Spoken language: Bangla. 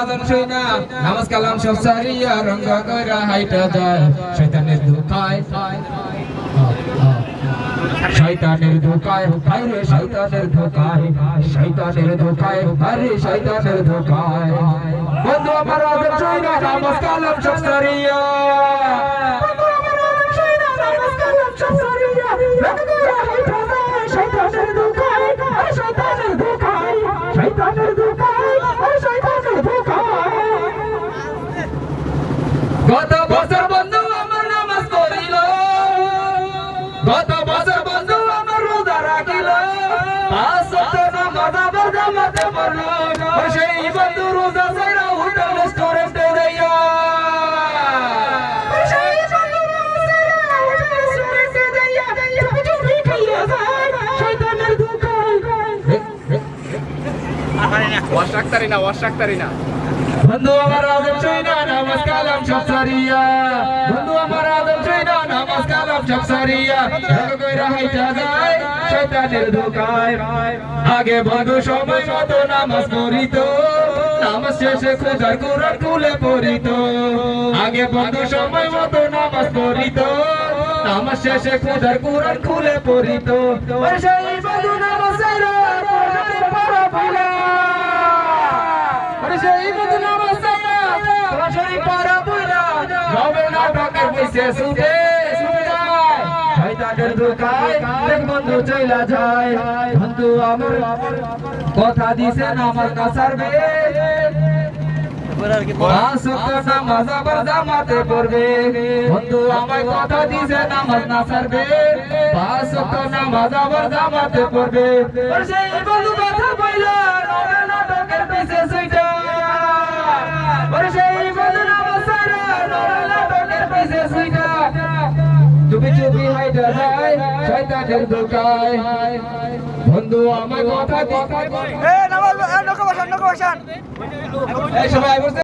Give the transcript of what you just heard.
আজান শুই না নামাজ কালাম সব সারিয়া, রঙ্গ কইরা, হাইটা যায় শয়তানের দুখায় শয়তানের ধোকায় আরে শয়তানের ধোকায় শয়তানের ধোকায় আরে শয়তানের ধোকায়। বন্ধু, আমার আদর চাই না নামাজ কালাম সব সারিয়া। গত বছর বন্ধু আমার নামাজ পড়িল। গত বছর বন্ধু আমার রোজা রাখিল। পাঁচ সপ্তাহ নামাজ আবার জামাতে পড়ল। সেই বন্ধু রোজা ছাইরা হোটেল রেস্টুরেন্টে যাইয়া। ওয়াশ রাখতারি না ওয়াশ রাখতারি না। বন্ধু আমার আদম চাই না নামাজ বন্ধু আমার আদম চাই না নামাজ কালাম সব সারিয়া শয়তানের আগে বন্ধু সময় মতো নামাজ পড়িত, নামাজ শেষে খোঁজার কোরআন খুলে পড়িত। আগে বন্ধু সময় মতো নামাজ পড়িত, নামাজ শেষে খোঁজার কোরআন খুলে পড়িত ওই সেই বন্ধু নামাজ ছাইরা পড়াতে পারা পাইলা নামাজ পারা পড়া রবে না টাকার পয়সা সুদে সুদে শয়তানের ধোকায় দেখ বন্ধু চইলা যায়। বন্ধু আমার কথা দিছে নামাজ কাছারবে জামাতে পড়বে। বন্ধু আমায় কথা দিছে নামাজ না ছাড়বে পাঁচ নামাজ আবার জামাতে পড়বে। সেই বন্ধু কথা নাটকের পিছে সুইটা। চুপি চুপি হাইটা যায় শয়তানের ধোকায়। বন্ধু আমায় কথা দিছে এ নামাজ নৌকা বসান নৌকা বসান। এই সবাই